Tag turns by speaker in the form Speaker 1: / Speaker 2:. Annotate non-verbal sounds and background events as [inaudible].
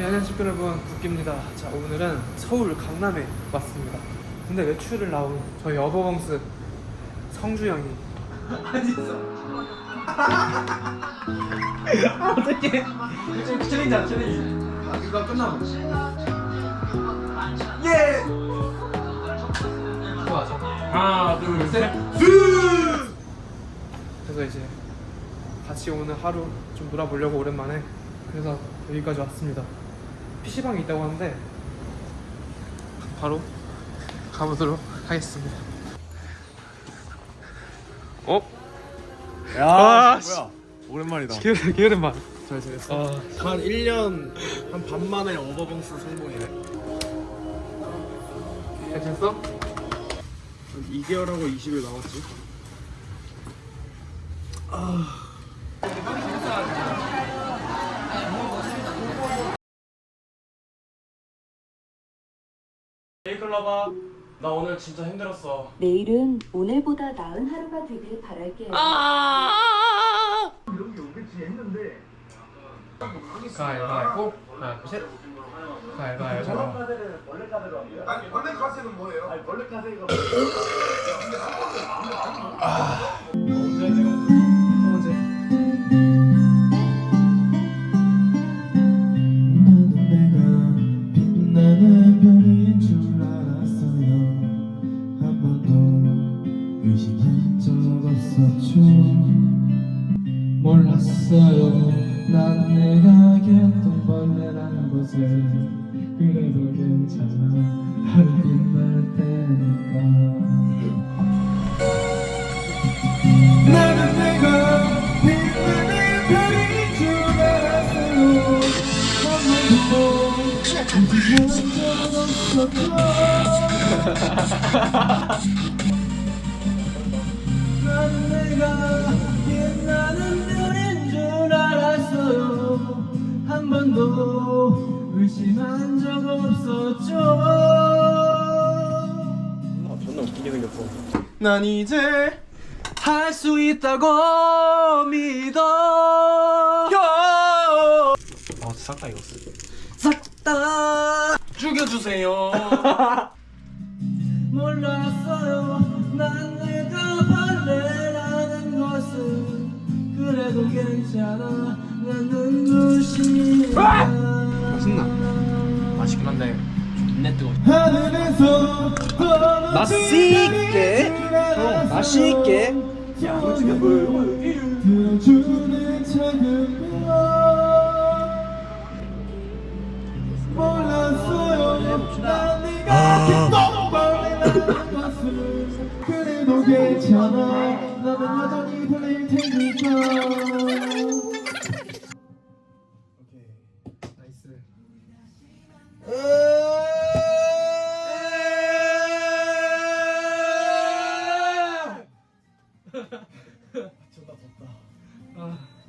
Speaker 1: 네, 안녕하십니까 여러분. 국기입니다. 자 오늘은 서울 강남에 왔습니다. 근데 외출을 나온 저희 어버벙스 성주 형이. [laughs]
Speaker 2: 어떻게 챌린지야 챌린지? 아 이거 끝나면 예!
Speaker 1: 좋아하죠.
Speaker 2: 하나 둘셋!
Speaker 1: 그래서 이제 같이 오늘 하루 좀 놀아보려고 오랜만에 그래서 여기까지 왔습니다 PC방이 있다고 하는데 바로 가보도록 하겠습니다 어?
Speaker 3: 야,
Speaker 1: 아,
Speaker 3: 뭐야? 오랜만이다.
Speaker 1: 게으름, 게으름만 잘 지냈어?
Speaker 3: 한 1년 한 반 만에 오버벙스 성공이네.
Speaker 1: 잘 지냈어?
Speaker 3: 한 2개월하고 20일 남았지.
Speaker 2: 데이클러바 나 오늘 진짜 힘들었어.
Speaker 4: 내일은 오늘보다 나은 하루가 되길 바랄게요.
Speaker 1: 가위바위보. 하나 둘셋. 가위바위보.
Speaker 3: 아니 원래 카세는 뭐예요? 아니 원래 카세가
Speaker 5: 나는 적 없었죠 몰랐어요. 난 내가 개똥벌레라는 것을 그래도 괜찮아. 하루 빛날 테니까. 나는 내가 빛나는 별인 줄 알았어요. 한 번도 의심한 적 없었죠 나는 내가 빛나는 별인 줄 알았어요 한 번도 의심한 적 없었죠
Speaker 3: 존나 웃기게 생겼어.
Speaker 5: 난 이제 할 수 있다고 믿어
Speaker 3: 아, 싹다 익었어.
Speaker 5: 싹다
Speaker 3: 죽여주세요. [laughs]
Speaker 5: 몰랐어요
Speaker 1: 맛있나?
Speaker 2: 맛있긴 한데 존내
Speaker 5: 하늘에서
Speaker 3: 맛있게.
Speaker 5: 형
Speaker 3: 맛있게.
Speaker 5: 야, 똥벌레라는 것을 그래도 괜찮아 나는 여전히 벌레일 테니까 아!
Speaker 1: 아, 존나 덥다. 아.